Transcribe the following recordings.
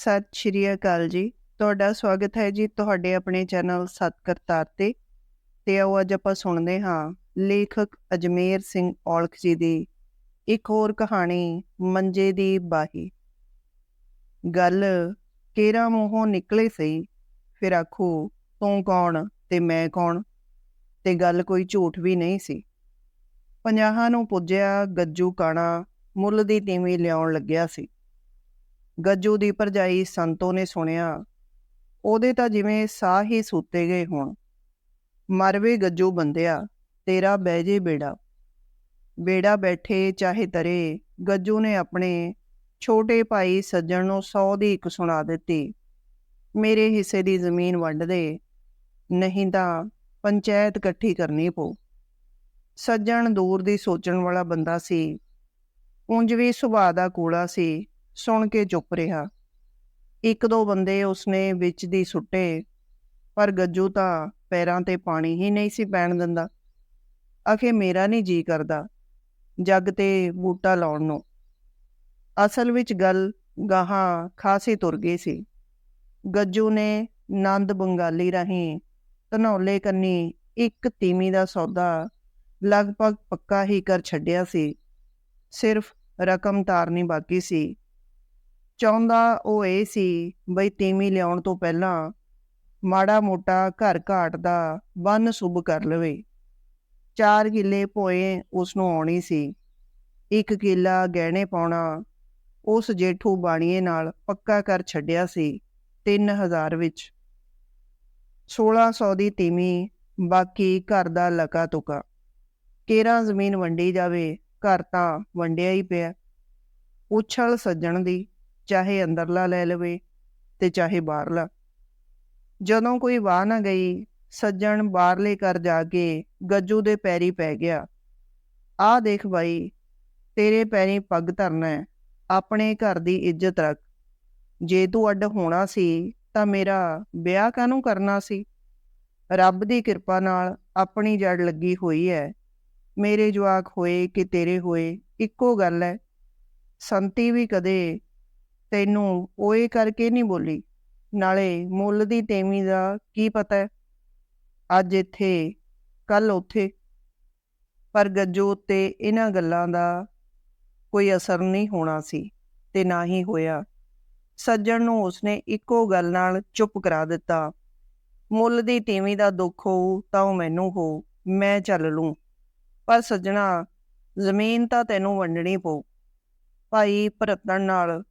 ਸਤਿ ਸ਼੍ਰੀ ਅਕਾਲ ਜੀ। ਤੁਹਾਡਾ ਸਵਾਗਤ ਹੈ ਜੀ ਤੁਹਾਡੇ ਆਪਣੇ ਚੈਨਲ ਸਤ ਕਰਤਾਰ ਤੇ। ਤੇ ਆਓ ਅੱਜ ਆਪਾਂ ਸੁਣਦੇ ਹਾਂ ਲੇਖਕ ਅਜਮੇਰ ਸਿੰਘ ਔਲਖ ਜੀ ਦੀ ਇੱਕ ਹੋਰ ਕਹਾਣੀ, ਮੰਜੇ ਦੀ ਬਾਹੀ। ਗੱਲ, ਕੇਰਾ ਮੂੰਹੋਂ ਨਿਕਲੇ ਸਹੀ। ਫਿਰ ਆਖੂ, ਤੂੰ ਕੌਣ ਤੇ ਮੈਂ ਕੌਣ? ਤੇ ਗੱਲ ਕੋਈ ਝੂਠ ਵੀ ਨਹੀਂ ਸੀ। ਪੰਜਾਹਾਂ ਨੂੰ ਪੁੱਜਿਆ ਗੱਜੂ ਕਾਣਾ ਮੁੱਲ ਦੀ ਤੀਵੀਂ ਲਿਆਉਣ ਲੱਗਿਆ ਸੀ। ਗੱਜੂ ਦੀ ਭਰਜਾਈ ਸੰਤੋ ਨੇ ਸੁਣਿਆ, ਉਹਦੇ ਤਾਂ ਜਿਵੇਂ ਸਾਹ ਹੀ ਸੂਤੇ ਗਏ ਹੋਣ। ਮਰਵੇ ਗੱਜੂ ਬੰਦਿਆ, ਤੇਰਾ ਬਹਿ ਜੇ ਬੇੜਾ। ਬੇੜਾ ਬੈਠੇ ਚਾਹੇ ਤਰੇ, ਗੱਜੂ ਨੇ ਆਪਣੇ ਛੋਟੇ ਭਾਈ ਸੱਜਣ ਨੂੰ 100 ਦੀ ਇੱਕ ਸੁਣਾ ਦਿੱਤੀ, ਮੇਰੇ ਹਿੱਸੇ ਦੀ ਜ਼ਮੀਨ ਵੰਡ ਦੇ, ਨਹੀਂ ਤਾਂ ਪੰਚਾਇਤ ਇਕੱਠੀ ਕਰਨੀ ਪਊ। ਸੱਜਣ ਦੂਰ ਦੀ ਸੋਚਣ ਵਾਲਾ ਬੰਦਾ ਸੀ, ਉਂਝ ਵੀ ਸੁਭਾਅ ਦਾ ਕੂੜਾ ਸੀ ਸੁਣ ਕੇ ਚੁੱਪ ਰਿਹਾ। ਇੱਕ ਦੋ ਬੰਦੇ ਉਸਨੇ ਵਿੱਚ ਦੀ ਸੁੱਟੇ, ਪਰ ਗੱਜੂ ਤਾਂ ਪੈਰਾਂ ਤੇ ਪਾਣੀ ਹੀ ਨਹੀਂ ਸੀ ਪੈਣ ਦਿੰਦਾ। ਆਖੇ, ਮੇਰਾ ਨਹੀਂ ਜੀ ਕਰਦਾ ਜੱਗ ਤੇ ਬੂਟਾ ਲਾਉਣ ਨੂੰ। ਅਸਲ ਵਿੱਚ ਗੱਲ ਗਾਹਾਂ ਖਾਸੀ ਤੁਰ ਗਈ ਸੀ। ਗੱਜੂ ਨੇ ਨੰਦ ਬੰਗਾਲੀ ਰਾਹੀਂ ਧਨੌਲੇ ਕੰਨੀ ਇੱਕ ਤੀਮੀ ਦਾ ਸੌਦਾ ਲਗਭਗ ਪੱਕਾ ਹੀ ਕਰ ਛੱਡਿਆ ਸੀ। ਸਿਰਫ ਰਕਮ ਤਾਰਨੀ ਬਾਕੀ ਸੀ। ਚਾਹੁੰਦਾ ਉਹ ਇਹ ਸੀ ਬਈ ਤੀਮੀ ਲਿਆਉਣ ਤੋਂ ਪਹਿਲਾਂ ਮਾੜਾ ਮੋਟਾ ਘਰ ਘਾਟ ਦਾ ਬੰਨ ਸੁਭ ਕਰ ਲਵੇ। ਚਾਰ ਕਿੱਲੇ ਭੋਏ ਉਸ ਨੂੰ ਆਉਣੀ ਸੀ। ਇੱਕ ਕਿੱਲਾ ਗਹਿਣੇ ਪਾਉਣਾ ਉਸ ਜੇਠੂ ਬਾਣੀਏ ਨਾਲ ਪੱਕਾ ਕਰ ਛੱਡਿਆ ਸੀ 3000 ਵਿੱਚ। 1600 ਦੀ ਤੀਮੀ ਬਾਕੀ ਘਰ ਦਾ ਲਕਾ ਤੁਕਾ ਕੇਰਾ ਜ਼ਮੀਨ ਵੰਡੀ ਜਾਵੇ ਘਰ ਤਾਂ ਵੰਡਿਆ ਹੀ ਪਿਆ। ਉਛਲ ਸੱਜਣ ਦੀ ਚਾਹੇ ਅੰਦਰਲਾ ਲੈ ਲਵੇ ਤੇ ਚਾਹੇ ਬਾਹਰਲਾ ਜਦੋਂ ਕੋਈ ਵਾਹ ਨਾ ਗਈ, ਸੱਜਣ ਬਾਹਰਲੇ ਘਰ ਜਾ ਕੇ ਗੱਜੂ ਦੇ ਪੈਰੀ ਪੈ ਗਿਆ। ਆ ਦੇਖ ਬਾਈ, ਤੇਰੇ ਪੈਰੀ ਪੱਗ ਧਰਨਾ ਹੈ, ਆਪਣੇ ਘਰ ਦੀ ਇੱਜ਼ਤ ਰੱਖ। ਜੇ ਤੂੰ ਅੱਡ ਹੋਣਾ ਸੀ, ਤਾਂ ਮੇਰਾ ਵਿਆਹ ਕਾਹਨੂੰ ਕਰਨਾ ਸੀ? ਰੱਬ ਦੀ ਕਿਰਪਾ ਨਾਲ ਆਪਣੀ ਜੜ ਲੱਗੀ ਹੋਈ ਹੈ। ਮੇਰੇ ਜਵਾਕ ਹੋਏ ਕਿ ਤੇਰੇ ਹੋਏ, ਇੱਕੋ ਗੱਲ ਹੈ। ਸੰਤੀ ਵੀ ਕਦੇ ਤੈਨੂੰ ਓਏ ਕਰਕੇ ਨਹੀਂ ਬੋਲੀ? ਨਾਲੇ ਮੁੱਲ ਦੀ ਤੇਮੀ ਦਾ ਕੀ ਪਤਾ ਅੱਜ ਇੱਥੇ ਕੱਲ ਉੱਥੇ। ਪਰ ਗੱਜੂ ਉੱਤੇ ਇਹਨਾਂ ਗੱਲਾਂ ਦਾ ਕੋਈ ਅਸਰ ਨਹੀਂ ਹੋਣਾ ਸੀ ਤੇ ਨਾ ਹੀ ਹੋਇਆ। ਸੱਜਣ ਨੂੰ ਉਸਨੇ ਇੱਕੋ ਗੱਲ ਨਾਲ ਚੁੱਪ ਕਰਾ ਦਿੱਤਾ। ਮੁੱਲ ਦੀ ਤੀਵੀਂ ਦਾ ਦੁੱਖ ਹੋਊ ਤਾਂ ਉਹ ਮੈਨੂੰ ਹੋ ਮੈਂ ਚੱਲ ਲੂੰ। ਪਰ ਸੱਜਣਾ, ਜ਼ਮੀਨ ਤਾਂ ਤੈਨੂੰ ਵੰਡਣੀ ਪਊ। ਭਾਈ ਭਰਤਨ ਨਾਲ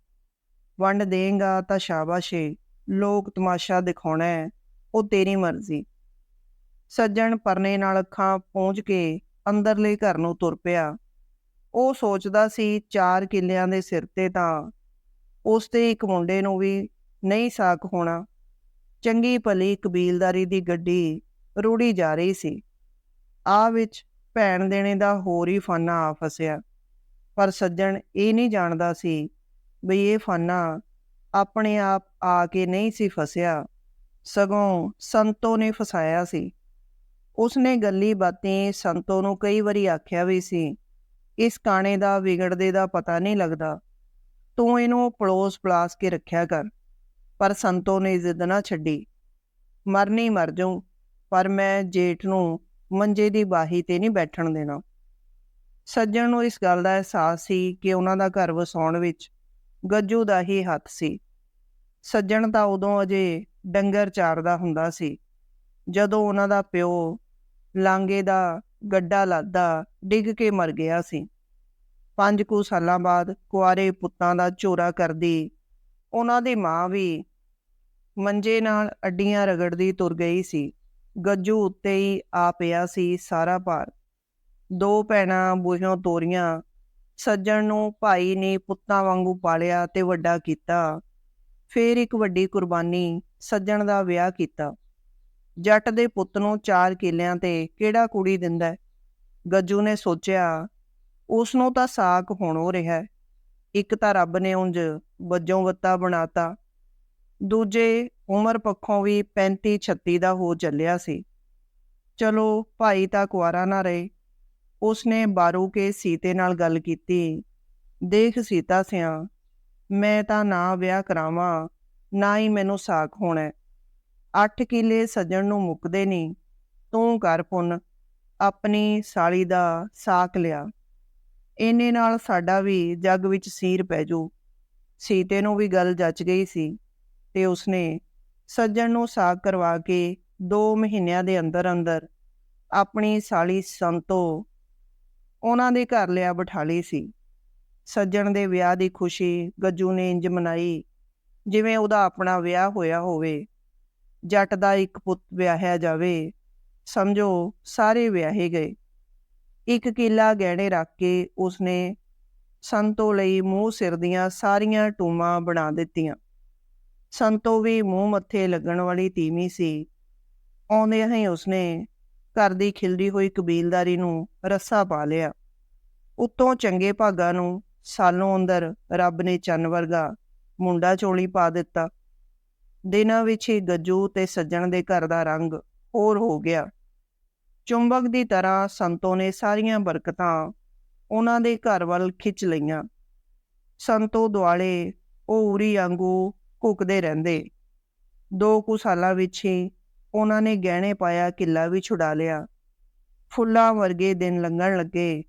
ਵੰਡ ਦੇਂਗਾ ਤਾਂ ਸ਼ਾਬਾਸ਼ੇ ਲੋਕ ਤਮਾਸ਼ਾ ਦਿਖਾਉਣਾ ਹੈ ਉਹ ਤੇਰੀ ਮਰਜ਼ੀ। ਸੱਜਣ ਪਰਨੇ ਨਾਲ ਅੱਖਾਂ ਪਹੁੰਚ ਕੇ ਅੰਦਰਲੇ ਘਰ ਨੂੰ ਤੁਰ ਪਿਆ। ਉਹ ਸੋਚਦਾ ਸੀ ਚਾਰ ਕਿੱਲਿਆਂ ਦੇ ਸਿਰ ਤੇ ਤਾਂ ਉਸ ਤੇ ਇੱਕ ਮੁੰਡੇ ਨੂੰ ਵੀ ਨਹੀਂ ਸਾਕ ਹੋਣਾ। ਚੰਗੀ ਭਲੀ ਕਬੀਲਦਾਰੀ ਦੀ ਗੱਡੀ ਰੂੜੀ ਜਾ ਰਹੀ ਸੀ। ਆ ਵਿੱਚ ਭੈਣ ਦੇਣੇ ਦਾ ਹੋਰ ਹੀ ਫਾਨਾ ਆ ਫਸਿਆ। ਪਰ ਸੱਜਣ ਇਹ ਨਹੀਂ ਜਾਣਦਾ ਸੀ ਬਈ ਇਹ ਫਾਨਾ ਆਪਣੇ ਆਪ ਆ ਕੇ ਨਹੀਂ ਸੀ ਫਸਿਆ। ਸਗੋਂ ਸੰਤੋ ਨੇ ਫਸਾਇਆ ਸੀ। ਉਸਨੇ ਗੱਲੀ ਬਾਤੀਂ ਸੰਤੋ ਨੂੰ ਕਈ ਵਾਰੀ ਆਖਿਆ ਵੀ ਸੀ, ਇਸ ਕਾਣੇ ਦਾ ਵਿਗੜਦੇ ਦਾ ਪਤਾ ਨਹੀਂ ਲੱਗਦਾ। ਤੂੰ ਇਹਨੂੰ ਪਲੋਸ ਪਲਾਸ ਕੇ ਰੱਖਿਆ ਕਰ, ਪਰ ਸੰਤੋ ਨੇ ਜ਼ਿੱਦ ਨਾ ਛੱਡੀ। ਮਰਨੀ ਮਰ ਜਾਉ ਪਰ ਮੈਂ ਜੇਠ ਨੂੰ ਮੰਜੇ ਦੀ ਬਾਹੀ ਤੇ ਨਹੀਂ ਬੈਠਣ ਦੇਣਾ। ਸੱਜਣ ਨੂੰ ਇਸ ਗੱਲ ਦਾ ਅਹਿਸਾਸ ਸੀ ਕਿ ਉਹਨਾਂ ਦਾ ਘਰ ਵਸਾਉਣ ਵਿੱਚ ਗੱਜੂ ਦਾ ਹੀ ਹੱਥ ਸੀ। ਸੱਜਣ ਤਾਂ ਉਦੋਂ ਅਜੇ ਡੰਗਰ ਚਾਰਦਾ ਹੁੰਦਾ ਸੀ। ਜਦੋਂ ਉਹਨਾਂ ਦਾ ਪਿਓ ਲਾਂਗੇ ਦਾ ਗੱਡਾ ਲਾਦਾ ਡਿੱਗ ਕੇ ਮਰ ਗਿਆ ਸੀ। ਪੰਜ ਕੁ ਸਾਲਾਂ ਬਾਅਦ ਕੁਆਰੇ ਪੁੱਤਾਂ ਦਾ ਚੋਰਾ ਕਰਦੀ ਉਹਨਾਂ ਦੀ ਮਾਂ ਵੀ ਮੰਜੇ ਨਾਲ ਅੱਡੀਆਂ ਰਗੜਦੀ ਤੁਰ ਗਈ ਸੀ। ਗੱਜੂ ਉੱਤੇ ਹੀ ਆ ਪਿਆ ਸੀ ਸਾਰਾ ਭਾਰ। ਦੋ ਭੈਣਾਂ ਬੂਹਿਓਂ ਤੋਰੀਆਂ ਸੱਜਣ ਨੂੰ ਭਾਈ ਨੇ ਪੁੱਤਾਂ ਵਾਂਗੂ ਪਾਲਿਆ ਤੇ ਵੱਡਾ ਕੀਤਾ। ਫੇਰ ਇੱਕ ਵੱਡੀ ਕੁਰਬਾਨੀ ਸੱਜਣ ਦਾ ਵਿਆਹ ਕੀਤਾ। ਜੱਟ ਦੇ ਪੁੱਤ ਨੂੰ ਚਾਰ ਕਿੱਲਿਆਂ ਤੇ ਕਿਹੜਾ ਕੁੜੀ ਦਿੰਦਾ ਗੱਜੂ ਨੇ ਸੋਚਿਆ ਉਸ ਨੂੰ ਤਾਂ ਸਾਕ ਹੋਣੋ ਰਿਹਾ ਇੱਕ ਤਾਂ ਰੱਬ ਨੇ ਉਂਝ ਵੱਜੋਂ ਵੱਤਾ ਬਣਾਤਾ। ਦੂਜੇ ਉਮਰ ਪੱਖੋਂ ਵੀ 35 36 ਦਾ ਹੋ ਚੱਲਿਆ ਸੀ। ਚਲੋ ਭਾਈ ਤਾਂ ਕੁਆਰਾ ਨਾ ਰਹੇ। ਉਸਨੇ ਬਾਰੂ ਕੇ ਸੀਤੇ ਨਾਲ ਗੱਲ ਕੀਤੀ। ਦੇਖ ਸੀਤਾ ਸਿਆ, ਮੈਂ ਤਾਂ ਨਾ ਵਿਆਹ ਕਰਾਵਾਂ, ਨਾ ਹੀ ਮੈਨੂੰ ਸਾਕ ਹੋਣਾ। ਅੱਠ ਕਿੱਲੇ ਸੱਜਣ ਨੂੰ ਮੁੱਕਦੇ ਨਹੀਂ ਤੂੰ ਕਰ ਪੁੰਨ, ਆਪਣੀ ਸਾਲੀ ਦਾ ਸਾਕ ਲਿਆ। ਇਹਨੇ ਨਾਲ ਸਾਡਾ ਵੀ ਜੱਗ ਵਿੱਚ ਸੀਰ ਪੈ ਜੂ। ਸੀਤੇ ਨੂੰ ਵੀ ਗੱਲ ਜੱਚ ਗਈ ਸੀ ਤੇ ਉਸਨੇ ਸੱਜਣ ਨੂੰ ਸਾਕ ਕਰਵਾ ਕੇ 2 ਮਹੀਨਿਆਂ ਦੇ ਅੰਦਰ ਅੰਦਰ ਆਪਣੀ ਸਾਲੀ ਸੰਤੋ ਉਹਨਾਂ ਦੇ ਘਰ ਲਿਆ ਬਿਠਾ ਸੀ। ਸੱਜਣ ਦੇ ਵਿਆਹ ਦੀ ਖੁਸ਼ੀ, ਗੱਜੂ ਨੇ ਇੰਜ ਮਨਾਈ, ਜਿਵੇਂ ਉਹਦਾ ਆਪਣਾ ਵਿਆਹ ਹੋਇਆ ਹੋਵੇ। ਜੱਟ ਦਾ ਇੱਕ ਪੁੱਤ ਵਿਆਹਿਆ ਜਾਵੇ, ਸਮਝੋ ਸਾਰੇ ਵਿਆਹੇ ਗਏ। ਇੱਕ ਕਿੱਲਾ ਗਹਿਣੇ ਰੱਖ ਕੇ ਉਸਨੇ ਸੰਤੋ ਲਈ ਮੂੰਹ ਸਿਰ ਦੀਆਂ ਸਾਰੀਆਂ ਟੂਮਾਂ ਬਣਾ ਦਿੱਤੀਆਂ। ਸੰਤੋ ਵੀ ਮੂੰਹ ਮੱਥੇ ਲੱਗਣ ਵਾਲੀ ਤੀਵੀਂ ਸੀ। ਆਉਂਦਿਆਂ ਹੀ ਉਸਨੇ ਘਰ ਦੀ ਖਿਲਦੀ ਹੋਈ ਕਬੀਲਦਾਰੀ ਨੂੰ ਰੱਸਾ ਪਾ ਲਿਆ। ਉੱਤੋਂ ਚੰਗੇ ਭਾਗਾਂ ਨੂੰ ਸਾਲੋਂ ਅੰਦਰ ਰੱਬ ਨੇ ਚੰਨ ਵਰਗਾ ਮੁੰਡਾ ਚੋਲੀ ਪਾ ਦਿੱਤਾ। ਦਿਨਾਂ ਵਿੱਚ ਹੀ ਗੱਜੂ ਤੇ ਸੱਜਣ ਦੇ ਘਰ ਦਾ ਰੰਗ ਹੋਰ ਹੋ ਗਿਆ। ਚੁੰਬਕ ਦੀ ਤਰ੍ਹਾਂ ਸੰਤੋ ਨੇ ਸਾਰੀਆਂ ਬਰਕਤਾਂ ਉਹਨਾਂ ਦੇ ਘਰ ਵੱਲ ਖਿੱਚ ਲਈਆਂ। ਸੰਤੋ ਦੁਆਲੇ ਉਹ ਉਰੀ ਵਾਂਗੂ ਘੁਕਦੇ ਰਹਿੰਦੇ। ਦੋ ਕੁ ਸਾਲਾਂ ਵਿੱਚ ਹੀ ਉਹਨਾਂ ਨੇ ਗਹਿਣੇ ਪਾਇਆ, ਕਿੱਲਾ ਵੀ ਛੁਡਾ ਲਿਆ। ਫੁੱਲਾਂ ਵਰਗੇ ਦਿਨ ਲੰਘਣ ਲੱਗੇ।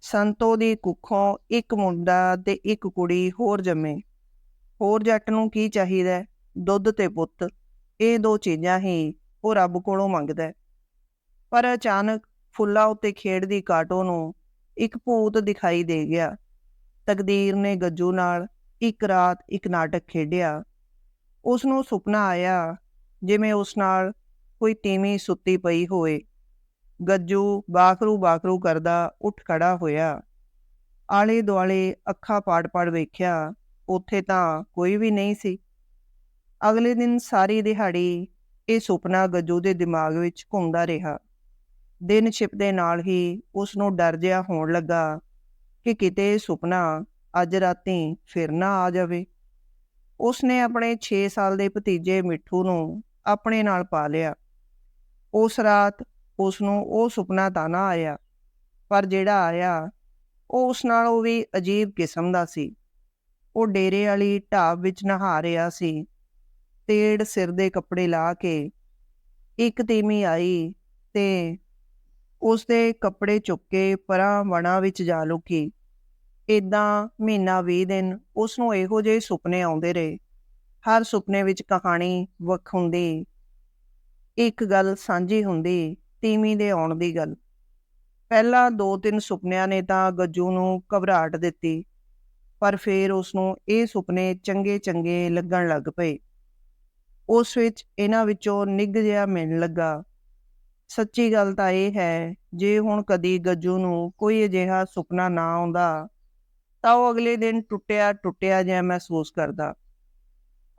ਸੰਤੋ ਦੀ ਕੁੱਖੋਂ ਇੱਕ ਮੁੰਡਾ ਤੇ ਇੱਕ ਕੁੜੀ ਹੋਰ ਜੰਮੇ। ਹੋਰ ਜੱਟ ਨੂੰ ਕੀ ਚਾਹੀਦਾ? ਦੁੱਧ ਤੇ ਪੁੱਤ। ਇਹ ਦੋ ਚੀਜ਼ਾਂ ਹੀ ਉਹ ਰੱਬ ਕੋਲੋਂ ਮੰਗਦਾ। ਪਰ ਅਚਾਨਕ ਫੁੱਲਾਂ ਉੱਤੇ ਖੇਡਦੀ ਕਾਟੋ ਨੂੰ ਇੱਕ ਭੂਤ ਦਿਖਾਈ ਦੇ ਗਿਆ। ਤਕਦੀਰ ਨੇ ਗੱਜੂ ਨਾਲ ਇੱਕ ਰਾਤ ਇੱਕ ਨਾਟਕ ਖੇਡਿਆ। ਉਸ ਨੂੰ ਸੁਪਨਾ ਆਇਆ ਜਿਵੇਂ ਉਸ ਨਾਲ ਕੋਈ ਤੀਵੀਂ ਸੁੱਤੀ ਪਈ ਹੋਵੇ। ਗੱਜੂ ਬਾਖਰੂ ਬਾਖਰੂ ਕਰਦਾ ਉੱਠ ਖੜਾ ਹੋਇਆ। ਆਲੇ ਦੁਆਲੇ ਅੱਖਾਂ ਪਾੜ-ਪਾੜ ਵੇਖਿਆ, ਉੱਥੇ ਤਾਂ ਕੋਈ ਵੀ ਨਹੀਂ ਸੀ। ਅਗਲੇ ਦਿਨ ਸਾਰੀ ਦਿਹਾੜੀ ਇਹ ਸੁਪਨਾ ਗੱਜੂ ਦੇ ਦਿਮਾਗ ਵਿੱਚ ਘੁੰਮਦਾ ਰਿਹਾ। ਦਿਨ ਛਿਪਦੇ ਨਾਲ ਹੀ ਉਸ ਨੂੰ ਡਰ ਜਿਹਾ ਹੋਣ ਲੱਗਾ ਕਿ ਕਿਤੇ ਸੁਪਨਾ ਅੱਜ ਰਾਤੀ ਫਿਰ ਨਾ ਆ ਜਾਵੇ। ਉਸ ਨੇ ਆਪਣੇ 6 ਸਾਲ ਦੇ ਭਤੀਜੇ ਮਿੱਠੂ ਨੂੰ ਆਪਣੇ ਨਾਲ ਪਾ ਲਿਆ। ਉਸ ਰਾਤ ਉਸ ਨੂੰ ਉਹ ਸੁਪਨਾ ਤਾਂ ਨਾ ਆਇਆ, ਪਰ ਜਿਹੜਾ ਆਇਆ, ਉਹ ਉਸ ਨਾਲੋਂ ਵੀ ਅਜੀਬ ਕਿਸਮ ਦਾ ਸੀ। ਉਹ ਡੇਰੇ ਵਾਲੀ ਢਾਬ ਵਿੱਚ ਨਹਾ ਰਿਹਾ ਸੀ। ਤੇੜ ਸਿਰ ਦੇ ਕੱਪੜੇ ਲਾ ਕੇ ਇੱਕ ਤੀਮੀ ਆਈ ਤੇ ਉਸ ਦੇ ਕੱਪੜੇ ਚੁੱਕ ਕੇ ਪਰਾਂ ਵਣਾ ਵਿੱਚ ਜਾ ਲੁਕੀ। ਇਦਾਂ ਮਹੀਨਾ 20 ਦਿਨ ਉਸ ਨੂੰ ਇਹੋ ਜਿਹੇ ਸੁਪਨੇ ਆਉਂਦੇ ਰਹੇ। ਹਰ ਸੁਪਨੇ ਵਿੱਚ ਕਹਾਣੀ ਵੱਖ ਹੁੰਦੀ, ਇੱਕ ਗੱਲ ਸਾਂਝੀ ਹੁੰਦੀ, ਤੀਵੀਂ ਦੇ ਆਉਣ ਦੀ ਗੱਲ। ਪਹਿਲਾਂ ਦੋ ਤਿੰਨ ਸੁਪਨਿਆਂ ਨੇ ਤਾਂ ਗੱਜੂ ਨੂੰ ਘਬਰਾਹਟ ਦਿੱਤੀ, ਪਰ ਫਿਰ ਉਸ ਨੂੰ ਇਹ ਸੁਪਨੇ ਚੰਗੇ ਚੰਗੇ ਲੱਗਣ ਲੱਗ ਪਏ। ਉਸ ਵਿੱਚ ਇਹਨਾਂ ਵਿੱਚੋਂ ਨਿੱਘ ਜਿਹਾ ਮਿਲਣ ਲੱਗਾ। ਸੱਚੀ ਗੱਲ ਤਾਂ ਇਹ ਹੈ, ਜੇ ਹੁਣ ਕਦੀ ਗੱਜੂ ਨੂੰ ਕੋਈ ਅਜਿਹਾ ਸੁਪਨਾ ਨਾ ਆਉਂਦਾ, ਤਾਂ ਉਹ ਅਗਲੇ ਦਿਨ ਟੁੱਟਿਆ ਟੁੱਟਿਆ ਜਿਹਾ ਮਹਿਸੂਸ ਕਰਦਾ।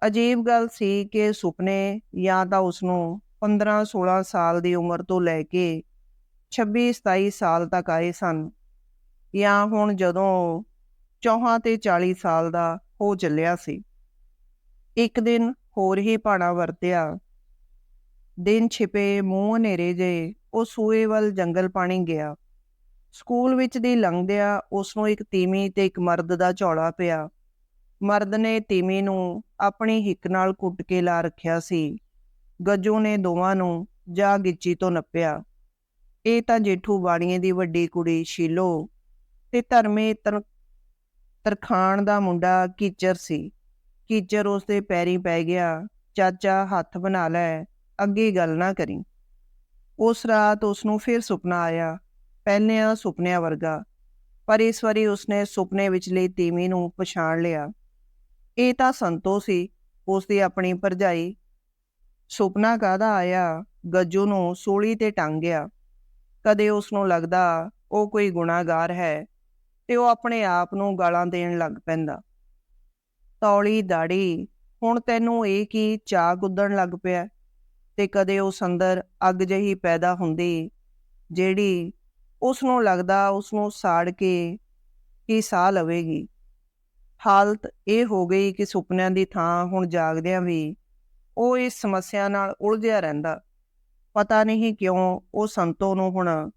ਅਜੀਬ ਗੱਲ ਸੀ ਕਿ ਸੁਪਨੇ ਜਾਂ ਤਾਂ ਉਸ ਨੂੰ 15-16 ਸਾਲ ਦੀ ਉਮਰ ਤੋਂ ਲੈ ਕੇ 26-27 ਸਾਲ ਤੱਕ ਆਏ ਸਨ ਜਾਂ ਹੁਣ ਜਦੋਂ ਚੌਹਾਂ ਤੇ 40 ਸਾਲ ਦਾ ਹੋ ਚੱਲਿਆ ਸੀ। ਇੱਕ ਦਿਨ ਹੋਰ ਹੀ ਭਾਣਾ ਵਰਤਿਆ। ਦਿਨ ਛਿਪੇ, ਮੂੰਹ ਹਨੇਰੇ ਜੇ, ਉਹ ਸੂਏ ਵੱਲ ਜੰਗਲ ਪਾਣੀ ਗਿਆ। ਸਕੂਲ ਵਿੱਚ ਦੀ ਲੰਘਦਿਆਂ ਉਸ ਨੂੰ ਇੱਕ ਤੀਮੀ ਤੇ ਇੱਕ ਮਰਦ ਦਾ ਝੋਲਾ ਪਿਆ। ਮਰਦ ਨੇ ਤੀਮੀ ਨੂੰ ਆਪਣੀ ਹਿੱਕ ਨਾਲ ਕੁੱਟ ਕੇ ਲਾ ਰੱਖਿਆ ਸੀ। ਗੱਜੂ ਨੇ ਦੋਵਾਂ ਨੂੰ ਜਾ ਗਿੱਚੀ ਤੋਂ ਨੱਪਿਆ। ਇਹ ਤਾਂ ਜੇਠੂ ਬਾਣੀਏ ਦੀ ਵੱਡੀ ਕੁੜੀ ਸ਼ੀਲੋ ਤੇ ਧਰਮੇ ਤਰਖਾਣ ਦਾ ਮੁੰਡਾ ਕੀਚਰ ਸੀ। ਕੀਚਰ ਉਸ ਦੇ ਪੈਰੀ ਪੈ ਗਿਆ, ਚਾਚਾ ਹੱਥ ਬਣਾ ਲੈ, ਅੱਗੇ ਗੱਲ ਨਾ ਕਰੀ। ਉਸ ਰਾਤ ਉਸ ਨੂੰ ਫਿਰ ਸੁਪਨਾ ਆਇਆ ਪਹਿਲਿਆਂ ਸੁਪਨਿਆਂ ਵਰਗਾ। ਪਰ ਇਸ ਵਾਰੀ ਉਸਨੇ ਸੁਪਨੇ ਵਿਚਲੀ ਤੀਵੀਂ ਨੂੰ ਪਛਾਣ ਲਿਆ। ਇਹ ਤਾਂ ਸੰਤੋ ਸੀ ਉਸ ਦੀ ਆਪਣੀ ਭਰਜਾਈ ਸੁਪਨਾ ਕਾਹਦਾ ਆਇਆ, ਗੱਜੂ ਨੂੰ ਸੂਲੀ ਤੇ ਟੰਗਿਆ ਕਦੇ ਉਸ ਨੂੰ ਲੱਗਦਾ ਉਹ ਕੋਈ ਗੁਨਾਹਗਾਰ ਹੈ ਤੇ ਉਹ ਆਪਣੇ ਆਪ ਨੂੰ ਗਾਲਾਂ ਦੇਣ ਲੱਗ ਪੈਂਦਾ। ਤੌਲੀ ਦਾੜੀ, ਹੁਣ ਤੈਨੂੰ ਇਹ ਕੀ ਚਾਹ ਗੁੱਦਣ ਲੱਗ ਪਿਆ? ਤੇ ਕਦੇ ਉਸ ਅੰਦਰ ਅੱਗ ਜਹੀ ਪੈਦਾ ਹੁੰਦੀ, ਜਿਹੜੀ ਉਸ ਨੂੰ ਲੱਗਦਾ ਉਸ ਨੂੰ ਸਾੜ ਕੇ, ਕੀ ਸਾਹ ਲਵੇਗੀ? ਹਾਲਤ ਇਹ ਹੋ ਗਈ ਕਿ ਸੁਪਨਿਆਂ ਦੀ ਥਾਂ ਹੁਣ ਜਾਗਦਿਆਂ ਵੀ ਉਹ ਇਸ ਸਮੱਸਿਆ ਨਾਲ ਉਲਝਿਆ ਰਹਿੰਦਾ। ਪਤਾ ਨਹੀਂ ਕਿਉਂ ਉਹ ਸੰਤੋ ਨੂੰ ਹੁਣ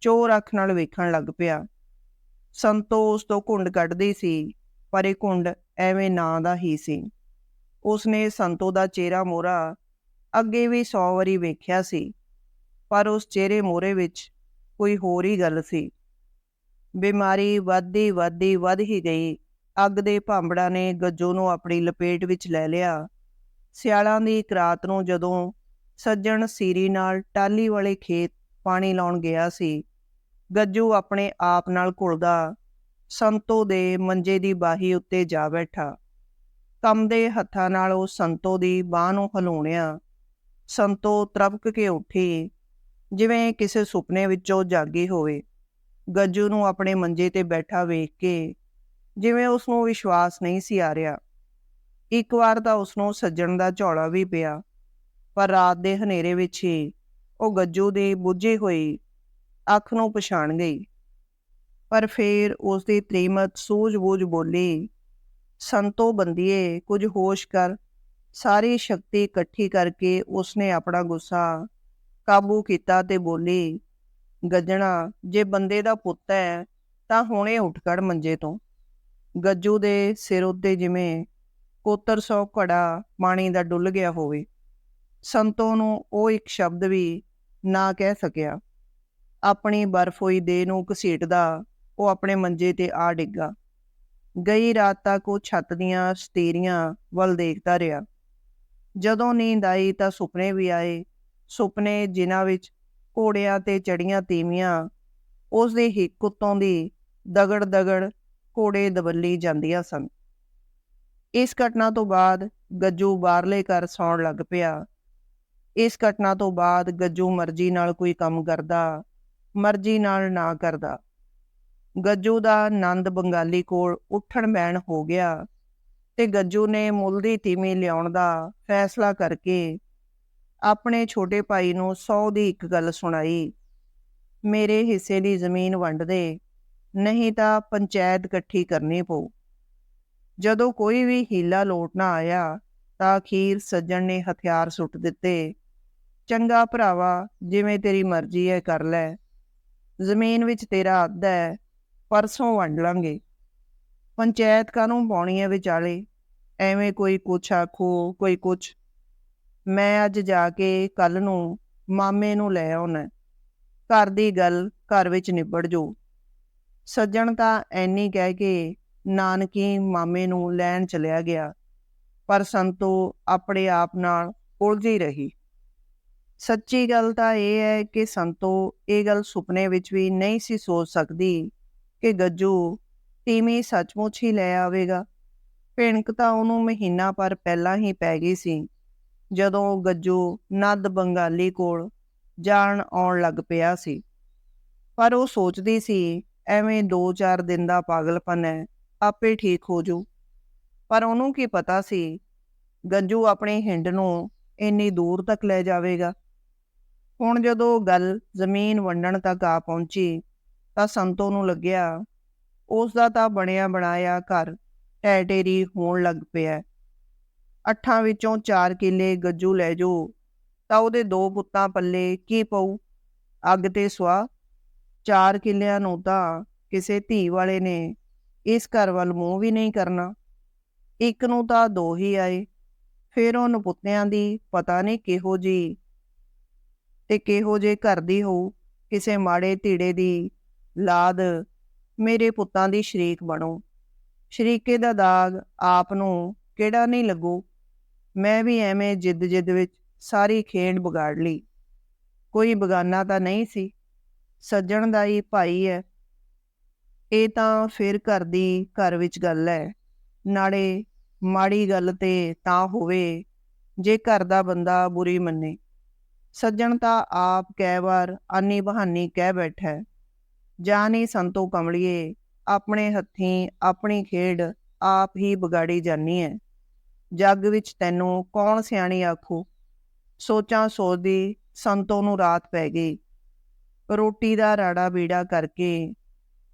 ਚੋਰ ਅੱਖ ਨਾਲ ਵੇਖਣ ਲੱਗ ਪਿਆ। ਸੰਤੋ ਉਸ ਤੋਂ ਘੁੰਡ ਕੱਢਦੀ ਸੀ, ਪਰ ਇਹ ਘੁੰਡ ਐਵੇਂ ਨਾਂ ਦਾ ਹੀ ਸੀ। ਉਸਨੇ ਸੰਤੋ ਦਾ ਚਿਹਰਾ ਮੋਰਾ ਅੱਗੇ ਵੀ ਸੌ ਵਾਰੀ ਵੇਖਿਆ ਸੀ, ਪਰ ਉਸ ਚਿਹਰੇ ਮੋਰੇ ਵਿੱਚ ਕੋਈ ਹੋਰ ਹੀ ਗੱਲ ਸੀ। ਬਿਮਾਰੀ ਵੱਧਦੀ ਵੱਧਦੀ ਵੱਧ ਹੀ ਗਈ। ਅੱਗ ਦੇ ਭਾਂਬੜਾ ਨੇ ਗੱਜੋ ਨੂੰ ਆਪਣੀ ਲਪੇਟ ਵਿੱਚ ਲੈ ਲਿਆ। ਸਿਆਲਾਂ ਦੀ ਇੱਕ ਰਾਤ ਨੂੰ ਜਦੋਂ ਸੱਜਣ ਸੀਰੀ ਨਾਲ ਟਾਲੀ ਵਾਲੇ ਖੇਤ ਪਾਣੀ ਲਾਉਣ ਗਿਆ ਸੀ, ਗੱਜੂ ਆਪਣੇ ਆਪ ਨਾਲ ਘੁਲਦਾ ਸੰਤੋ ਦੇ ਮੰਜੇ ਦੀ ਬਾਹੀ ਉੱਤੇ ਜਾ ਬੈਠਾ। ਕੰਮ ਦੇ ਹੱਥਾਂ ਨਾਲ ਉਹ ਸੰਤੋ ਦੀ ਬਾਹ ਨੂੰ ਹਲਾਉਣਿਆ ਸੰਤੋ ਤਰਪਕ ਕੇ ਉੱਠੀ, ਜਿਵੇਂ ਕਿਸੇ ਸੁਪਨੇ ਵਿੱਚੋਂ ਜਾਗੀ ਹੋਵੇ। ਗੱਜੂ ਨੂੰ ਆਪਣੇ ਮੰਜੇ ਤੇ ਬੈਠਾ ਵੇਖ ਕੇ ਜਿਵੇਂ ਉਸ ਨੂੰ ਵਿਸ਼ਵਾਸ ਨਹੀਂ ਸੀ ਆ ਰਿਹਾ। ਇੱਕ ਵਾਰ ਤਾਂ ਉਸ ਨੂੰ ਸੱਜਣ ਦਾ ਝੌਲਾ ਵੀ ਪਿਆ, ਪਰ ਰਾਤ ਦੇ ਹਨੇਰੇ ਵਿੱਚ ਹੀ ਉਹ ਗੱਜੂ ਦੀ ਬੁੱਝੀ ਹੋਈ ਅੱਖ ਨੂੰ ਪਛਾਣ ਗਈ। ਪਰ ਫੇਰ ਉਸ ਦੀ ਤ੍ਰੀਮਤ ਸੂਝ-ਬੂਝ ਬੋਲੀ, ਸੰਤੋ ਬੰਦੀਏ, ਕੁਝ ਹੋਸ਼ ਕਰ। ਸਾਰੀ ਸ਼ਕਤੀ ਇਕੱਠੀ ਕਰਕੇ ਉਸਨੇ ਆਪਣਾ ਗੁੱਸਾ ਕਾਬੂ ਕੀਤਾ ਤੇ ਬੋਲੀ, ਗੱਜਣਾ, ਜੇ ਬੰਦੇ ਦਾ ਪੁੱਤ ਹੈ, ਤਾਂ ਹੁਣੇ ਉੱਠ ਖੜ ਮੰਜੇ ਤੋਂ। ਗੱਜੂ ਦੇ ਸਿਰ ਉੱਤੇ ਜਿਵੇਂ ਕੋਤਰ ਸੌ ਘੜਾ ਪਾਣੀ ਦਾ ਡੁੱਲ ਗਿਆ ਹੋਵੇ, ਸੰਤੋ ਨੂੰ ਉਹ ਇੱਕ ਸ਼ਬਦ ਵੀ ਨਾ ਕਹਿ ਸਕਿਆ। ਆਪਣੀ ਬਰਫ ਹੋਈ ਦੇਹ ਨੂੰ ਘਸੀਟਦਾ ਉਹ ਆਪਣੇ ਮੰਜੇ ਤੇ ਆ ਡਿੱਗਾ। ਗਈ ਰਾਤ ਤੱਕ ਉਹ ਛੱਤ ਦੀਆਂ ਸਤੀਰੀਆਂ ਵੱਲ ਦੇਖਦਾ ਰਿਹਾ। ਜਦੋਂ ਨੀਂਦ ਆਈ ਤਾਂ ਸੁਪਨੇ ਵੀ ਆਏ। ਸੁਪਨੇ ਜਿਨ੍ਹਾਂ ਵਿੱਚ ਘੋੜਿਆਂ ਤੇ ਚੜੀਆਂ ਤੀਵੀਆਂ ਉਸ ਦੇ ਹਿੱਕ ਉੱਤੋਂ ਦੀ ਦਗੜ ਦਗੜ ਘੋੜੇ ਦਬੱਲੀ ਜਾਂਦੀਆਂ ਸਨ। ਇਸ ਘਟਨਾ ਤੋਂ ਬਾਅਦ ਗੱਜੂ ਬਾਹਰਲੇ ਘਰ ਸੌਣ ਲੱਗ ਪਿਆ। ਇਸ ਘਟਨਾ ਤੋਂ ਬਾਅਦ ਗੱਜੂ ਮਰਜ਼ੀ ਨਾਲ ਕੋਈ ਕੰਮ ਕਰਦਾ, ਮਰਜ਼ੀ ਨਾਲ ਨਾ ਕਰਦਾ। ਗੱਜੂ ਦਾ ਨੰਦ ਬੰਗਾਲੀ ਕੋਲ ਉੱਠਣ ਬੈਣ ਹੋ ਗਿਆ ਤੇ ਗੱਜੂ ਨੇ ਮੁੱਲ ਦੀ ਤੀਮੀ ਲਿਆਉਣ ਦਾ ਫੈਸਲਾ ਕਰਕੇ ਆਪਣੇ ਛੋਟੇ ਭਾਈ ਨੂੰ 100 ਦੀ ਇੱਕ ਗੱਲ ਸੁਣਾਈ, ਮੇਰੇ ਹਿੱਸੇ ਦੀ ਜ਼ਮੀਨ ਵੰਡ ਦੇ ਨਹੀਂ ਤਾਂ ਪੰਚਾਇਤ ਇਕੱਠੀ ਕਰਨੀ ਪਊ। ਜਦੋਂ ਕੋਈ ਵੀ ਹੀਲਾ ਲੋਟ ਨਾ ਆਇਆ, ਤਾਂ ਅਖੀਰ ਸੱਜਣ ਨੇ ਹਥਿਆਰ ਸੁੱਟ ਦਿੱਤੇ। ਚੰਗਾ ਭਰਾਵਾ, ਜਿਵੇਂ ਤੇਰੀ ਮਰਜ਼ੀ ਹੈ ਕਰ ਲੈ। ਜ਼ਮੀਨ ਵਿੱਚ ਤੇਰਾ ਅੱਧਾ ਹੈ ਪਰਸੋਂ ਵੰਡ ਲਾਂਗੇ। ਪੰਚਾਇਤ ਕਾਨੂੰ ਪਾਉਣੀ ਹੈ ਵਿਚਾਲੇ? ਐਵੇਂ ਕੋਈ ਕੁਛ ਆਖੋ, ਕੋਈ ਕੁਛ। ਮੈਂ ਅੱਜ ਜਾ ਕੇ ਕੱਲ ਨੂੰ ਮਾਮੇ ਨੂੰ ਲੈ ਆਉਣਾ। ਘਰ ਦੀ ਗੱਲ ਘਰ ਵਿੱਚ ਨਿਬੜ ਜੋ ਸੱਜਣ ਤਾਂ ਐਨੀ ਕਹਿ ਕੇ ਨਾਨਕੀ ਮਾਮੇ ਨੂੰ ਲੈਣ ਚਲਿਆ ਗਿਆ, ਪਰ ਸੰਤੋ ਆਪਣੇ ਆਪ ਨਾਲ ਉਲਝੀ ਰਹੀ। ਸੱਚੀ ਗੱਲ ਤਾਂ ਇਹ ਹੈ ਕਿ ਸੰਤੋ ਇਹ ਗੱਲ ਸੁਪਨੇ ਵਿੱਚ ਵੀ ਨਹੀਂ ਸੀ ਸੋਚ ਸਕਦੀ ਕਿ ਗੱਜੂ ਤੀਮੀ ਸੱਚਮੁੱਚ ਹੀ ਲੈ ਆਵੇਗਾ। ਭਿਣਕ ਤਾਂ ਉਹਨੂੰ ਮਹੀਨਾ ਪਰ ਪਹਿਲਾਂ ਹੀ ਪੈ ਗਈ ਸੀ, ਜਦੋਂ ਗੱਜੂ ਨੱਦ ਬੰਗਾਲੀ ਕੋਲ ਜਾਣ ਆਉਣ ਲੱਗ ਪਿਆ ਸੀ। ਪਰ ਉਹ ਸੋਚਦੀ ਸੀ ਐਵੇਂ 2-4 ਦਿਨ ਦਾ ਪਾਗਲਪਨ ਹੈ, ਆਪੇ ਠੀਕ ਹੋ ਜੂ। ਪਰ ਉਹਨੂੰ ਕੀ ਪਤਾ ਸੀ, ਗੱਜੂ ਆਪਣੇ ਹਿੰਡ ਨੂੰ ਇੰਨੀ ਦੂਰ ਤੱਕ ਲੈ ਜਾਵੇਗਾ। ਹੁਣ ਜਦੋਂ ਗੱਲ ਜ਼ਮੀਨ ਵੰਡਣ ਤੱਕ ਆ ਪਹੁੰਚੀ, ਤਾਂ ਸੰਤੋ ਨੂੰ ਲੱਗਿਆ ਉਸ ਦਾ ਤਾਂ ਬਣਿਆ ਬਣਾਇਆ ਘਰ ਟੈਟੇਰੀ ਹੋਣ ਲੱਗ ਪਿਆ ਅੱਠਾਂ ਵਿੱਚੋਂ 4 ਕਿੱਲੇ ਗੱਜੂ ਲੈ ਜੋ ਤਾਂ ਉਹਦੇ ਦੋ ਪੁੱਤਾਂ ਪੱਲੇ ਕੀ ਪਊ? ਅੱਗ ਤੇ ਸਵਾ ਚਾਰ ਕਿੱਲਿਆਂ ਨੂੰ ਤਾਂ ਕਿਸੇ ਧੀ ਵਾਲੇ ਨੇ ਇਸ ਘਰ ਵੱਲ ਮੂੰਹ ਵੀ ਨਹੀਂ ਕਰਨਾ। ਇੱਕ ਨੂੰ ਤਾਂ ਦੋ ਹੀ ਆਏ। ਫਿਰ ਉਹ ਪੁੱਤਿਆਂ ਦੀ ਪਤਾ ਨਹੀਂ ਕਿਹੋ ਜੀ ਤੇ ਕਿਹੋ ਜੇ ਘਰ ਦੀ ਹੋਊ। ਕਿਸੇ ਮਾੜੇ ਧੀੜੇ ਦੀ ਲਾਦ ਮੇਰੇ ਪੁੱਤਾਂ ਦੀ ਸ਼ਰੀਕ ਬਣੋ। ਸ਼ਰੀਕੇ ਦਾ ਦਾਗ ਆਪ ਨੂੰ ਕਿਹੜਾ ਨਹੀਂ ਲੱਗੂ? ਮੈਂ ਵੀ ਐਵੇਂ ਜਿੱਦ ਜਿੱਦ ਵਿੱਚ ਸਾਰੀ ਖੇਡ ਵਿਗਾੜ ਲਈ। ਕੋਈ ਬਗਾਨਾ ਤਾਂ ਨਹੀਂ ਸੀ। ਸੱਜਣ ਦਾ ਹੀ ਭਾਈ ਹੈ ਇਹ ਤਾਂ ਫਿਰ ਘਰ ਦੀ ਘਰ ਵਿੱਚ ਗੱਲ ਹੈ ਨਾਲੇ ਮਾੜੀ ਗੱਲ ਤੇ ਤਾਂ ਹੋਵੇ, ਜੇ ਘਰ ਦਾ ਬੰਦਾ ਬੁਰੀ ਮੰਨੇ। ਸੱਜਣ ਤਾਂ ਆਪ ਕਈ ਵਾਰ ਆਨੀ ਬਹਾਨੀ ਕਹਿ ਬੈਠਾ ਹੈ ਜਾਨੀ ਸੰਤੋ ਕਮਲਿਏ, ਆਪਣੇ ਹੱਥੀਂ ਆਪਣੀ ਖੇਡ ਆਪ ਹੀ ਵਿਗਾੜੀ ਜਾਨੀ ਹੈ ਜੱਗ ਵਿੱਚ ਤੈਨੂੰ ਕੌਣ ਸਿਆਣੀ ਆਖੂ? ਸੋਚਾਂ ਸੋਚਦੀ ਸੰਤੋ ਨੂੰ ਰਾਤ ਪੈ ਗਈ। ਰੋਟੀ ਦਾ ਰਾੜਾ ਬੀੜਾ ਕਰਕੇ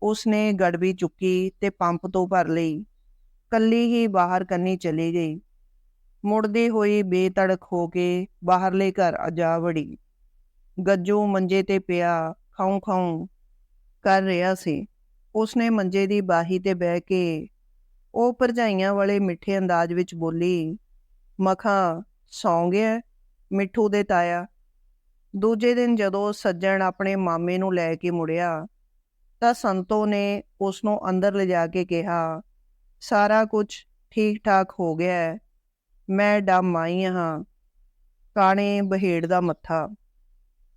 ਉਸਨੇ ਗੜਬੀ ਚੁੱਕੀ ਤੇ ਪੰਪ ਤੋਂ ਭਰ ਲਈ। ਕੱਲੀ ਹੀ ਬਾਹਰ ਕੰਨੀ ਚਲੀ ਗਈ। ਮੁੜਦੀ ਹੋਈ ਬੇਤੜਕ ਹੋ ਕੇ ਬਾਹਰਲੇ ਘਰ ਜਾ ਵੜੀ। ਗੱਜੂ ਮੰਜੇ ਤੇ ਪਿਆ ਖਾਉ ਖਾਉ ਕਰ ਰਿਹਾ ਸੀ। ਉਸਨੇ ਮੰਜੇ ਦੀ ਬਾਹੀ ਤੇ ਬਹਿ ਕੇ ਉਹ ਭਰਜਾਈਆਂ ਵਾਲੇ ਮਿੱਠੇ ਅੰਦਾਜ਼ ਵਿੱਚ ਬੋਲੀ, ਮਖਾਂ, ਸੌਂ ਗਿਆ ਮਿੱਠੂ ਦੇ ਤਾਇਆ ਦੂਜੇ ਦਿਨ ਜਦੋਂ ਸੱਜਣ ਆਪਣੇ ਮਾਮੇ ਨੂੰ ਲੈ ਕੇ ਮੁੜਿਆ, ਤਾਂ ਸੰਤੋ ਨੇ ਉਸ ਨੂੰ ਅੰਦਰ ਲਿਜਾ ਕੇ ਕਿਹਾ, ਸਾਰਾ ਕੁਝ ਠੀਕ ਠਾਕ ਹੋ ਗਿਆ ਹੈ। ਮੈਂ ਡੰਮ ਹਾਂ ਕਾਣੇ ਬਹੇੜ ਦਾ ਮੱਥਾ।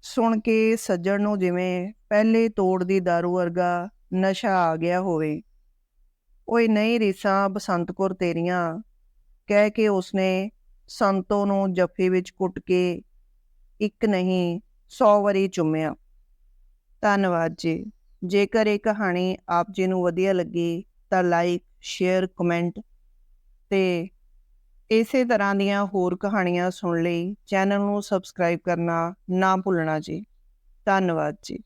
ਸੁਣ ਕੇ ਸੱਜਣ ਨੂੰ ਜਿਵੇਂ ਪਹਿਲੇ ਤੋੜ ਦੀ दारू ਵਰਗਾ ਨਸ਼ਾ ਆ ਗਿਆ ਹੋਵੇ। ਓਏ ਨਹੀਂ ਰੀਸਾਂ, ਬਸੰਤਕੁਰ ਤੇਰੀਆਂ ਕਹਿ ਕੇ ਉਸਨੇ ਸੰਤੋ ਨੂੰ ਜੱਫੇ ਵਿੱਚ ਕੁੱਟ ਕੇ ਇੱਕ ਨਹੀਂ 100 ਵਾਰੀ ਚੁੰਮਿਆ। ਧੰਨਵਾਦ ਜੀ। ਜੇਕਰ ਇਹ ਕਹਾਣੀ ਆਪ ਜੀ ਨੂੰ ਵਧੀਆ ਲੱਗੀ, ਤਾਂ ਲਾਈਕ ਸ਼ੇਅਰ ਕਮੈਂਟ ਤੇ ਇਸੇ ਤਰ੍ਹਾਂ ਦੀਆਂ ਹੋਰ ਕਹਾਣੀਆਂ ਸੁਣ ਲਈ ਚੈਨਲ ਨੂੰ ਸਬਸਕ੍ਰਾਈਬ ਕਰਨਾ ਨਾ ਭੁੱਲਣਾ ਜੀ। ਧੰਨਵਾਦ ਜੀ।